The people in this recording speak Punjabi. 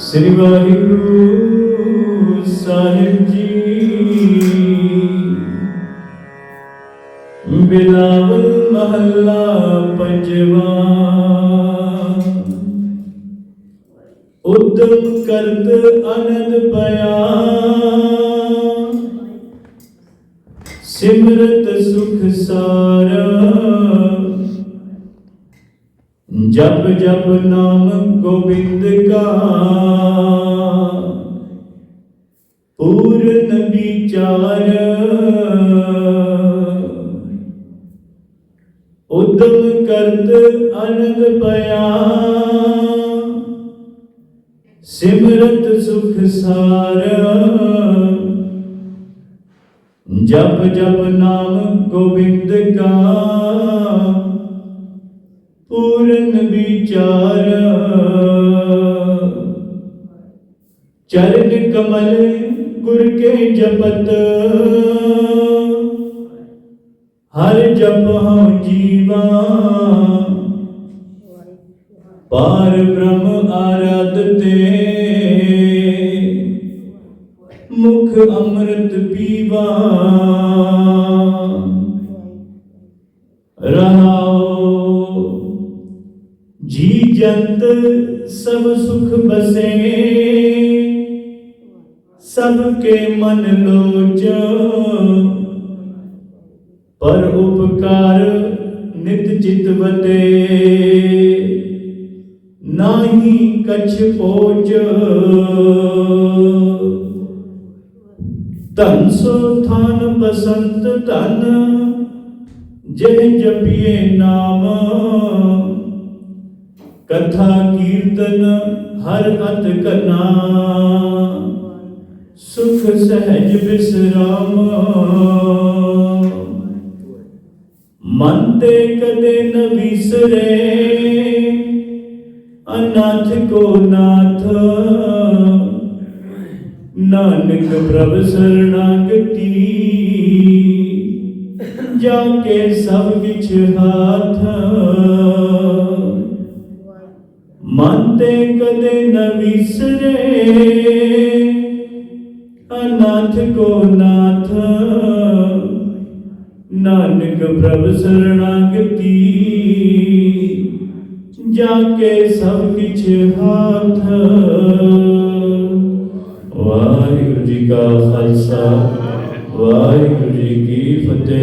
ਸ੍ਰੀ ਵਾਹਿਗੁਰੂ ਸਾਹਿਬ ਜੀ। ਬਿਲਾਵਲ ਮਹੱਲਾ ਪੰਜਵਾ। ਉਦਮ ਕਰਤ ਅਨੰਦ ਪਿਆ ਸਿਮਰਤ ਸੁਖ ਸਾਰਾ। ਜਪ ਜਪ ਨਾਮ ਗੋਬਿੰਦ ਕਾ। ਉਦਮ ਕਰਤ ਅਨੰਦ ਪਿਆ। ਸਿਮਰਤ ਸੁਖ ਸਾਰ। ਜਪ ਜਪ ਨਾਮ ਗੋਬਿੰਦ ਕਾ। ਪੂਰਨ ਵਿਚਾਰ। ਚਰਨ ਕਮਲ ਗੁਰ ਕੇ ਜਪਤ। ਹਰ ਜਪਹੁ ਜੀਵਾ। ਪਾਰ ਬ੍ਰਹਮ ਆਰਾਧਤੇ ਮੁਖ ਅੰਮ੍ਰਿਤ ਪੀਵਾ। ਰਹਾਉ। ਜੀ ਜੰਤ ਸਭ ਸੁਖ ਬਸੇ। ਸਭ ਕੇ ਮਨ ਲੋਚ। ਪਰ ਉਪਕਾਰ ਨਿਤ ਚਿਤਵਤੇ ਨਾਹੀ ਕਛ ਪੋਚ। ਧਨ ਸੋ ਥਾਨ ਬਸੰਤ ਧਨ, ਜਿਹ ਜਪੀਏ ਨਾਮ। ਕਥਾ ਕੀਰਤਨ ਹਰ ਅਤ ਕਨਾ। ਸੁਖ ਸਹਿਜ ਬਿਸਰਾਮ। ਮਨ ਤੇ ਕਦੇ ਨ ਵਿਸਰੇ, ਅਨਾਥ ਕੋ ਨਾਥ। ਨਾਨਕ ਪ੍ਰਭ ਸਰਣਾਗਤੀ, ਜਾ ਕੇ ਸਭ ਵਿਚ ਹਾਥ। ਮਨ ਤੇ ਕਦੇ ਨ ਵਿਸਰੇ ਕੋ ਨਾਥ ਨਾਨਕ ਪ੍ਰਭ ਸਰਣਾਗਤੀ ਜਾ ਕੇ ਸਭ ਕਿਛ ਹਾਥ। ਵਾਹਿਗੁਰੂ ਜੀ ਕਾ ਖਾਲਸਾ, ਵਾਹਿਗੁਰੂ ਜੀ ਕੀ ਫਤਿਹ।